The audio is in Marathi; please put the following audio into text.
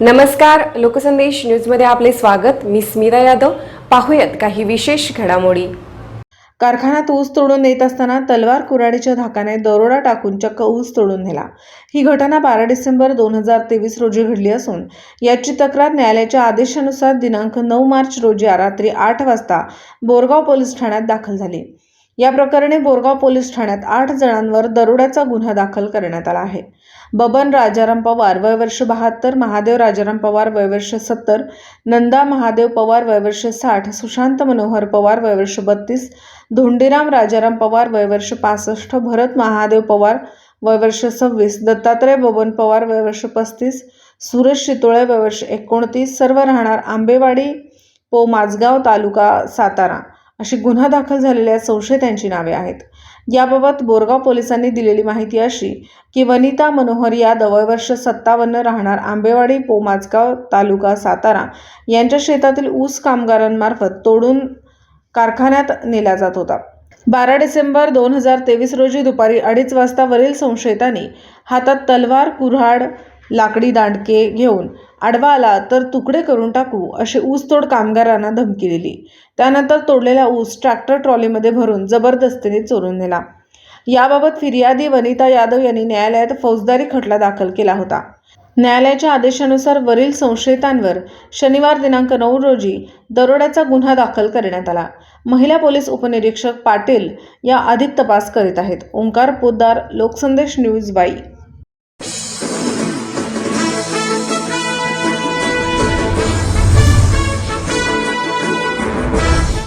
नमस्कार लोकसंदेश न्यूजमध्ये आपले स्वागत. मी स्मिता यादव. पाहूयात काही विशेष घडामोडी. कारखान्यात ऊस तोडून नेत असताना तलवार कुऱ्हाडीच्या धाकाने दरोडा टाकून चक्क ऊस तोडून नेला. ही घटना बारा डिसेंबर दोन हजार तेवीस रोजी घडली असून याची तक्रार न्यायालयाच्या आदेशानुसार दिनांक नऊ मार्च रोजी रात्री आठ वाजता बोरगाव पोलीस ठाण्यात दाखल झाली. या प्रकरणी बोरगाव पोलीस ठाण्यात आठ जणांवर दरोड्याचा गुन्हा दाखल करण्यात आला आहे. बबन राजाराम पवार वयवर्ष बहात्तर महादेव राजाराम पवार वयवर्ष सत्तर नंदा महादेव पवार वयवर्ष साठ सुशांत मनोहर पवार वयवर्ष बत्तीस धोंडीराम राजाराम पवार वयवर्ष पासष्ट भरत महादेव पवार वयवर्ष सव्वीस दत्तात्रय बबन पवार वयवर्ष पस्तीस सुरेश शितोळे वयवर्ष एकोणतीस सर्व राहणार आंबेवाडी पो माझगाव तालुका सातारा. अशी गुन्हा दाखल झालेल्या संशयितांची नावे आहेत. याबाबत बोरगाव पोलिसांनी दिलेली माहिती अशी की वनिता मनोहर यादव वय वर्ष सत्तावन्न राहणार आंबेवाडी पोमाजगाव तालुका सातारा यांच्या शेतातील ऊस कामगारांमार्फत तोडून कारखान्यात नेला जात होता. बारा डिसेंबर दोन हजार तेवीस रोजी दुपारी अडीच वाजता वरील संशयितांनी हातात तलवार कुऱ्हाड लाकडी दांडके घेऊन आडवा आला तर तुकडे करून टाकू अशी ऊसतोड कामगारांना धमकी दिली त्यानंतर तोडलेला ऊस ट्रॅक्टर ट्रॉलीमध्ये भरून जबरदस्तीने चोरून नेला. याबाबत फिर्यादी वनिता यादव यांनी न्यायालयात फौजदारी खटला दाखल केला होता. न्यायालयाच्या आदेशानुसार वरील संशयितांवर शनिवार दिनांक नऊ रोजी दरोड्याचा गुन्हा दाखल करण्यात आला. महिला पोलीस उपनिरीक्षक पाटील या अधिक तपास करीत आहेत. ओंकार पोद्दार लोकसंदेश न्यूज बाई.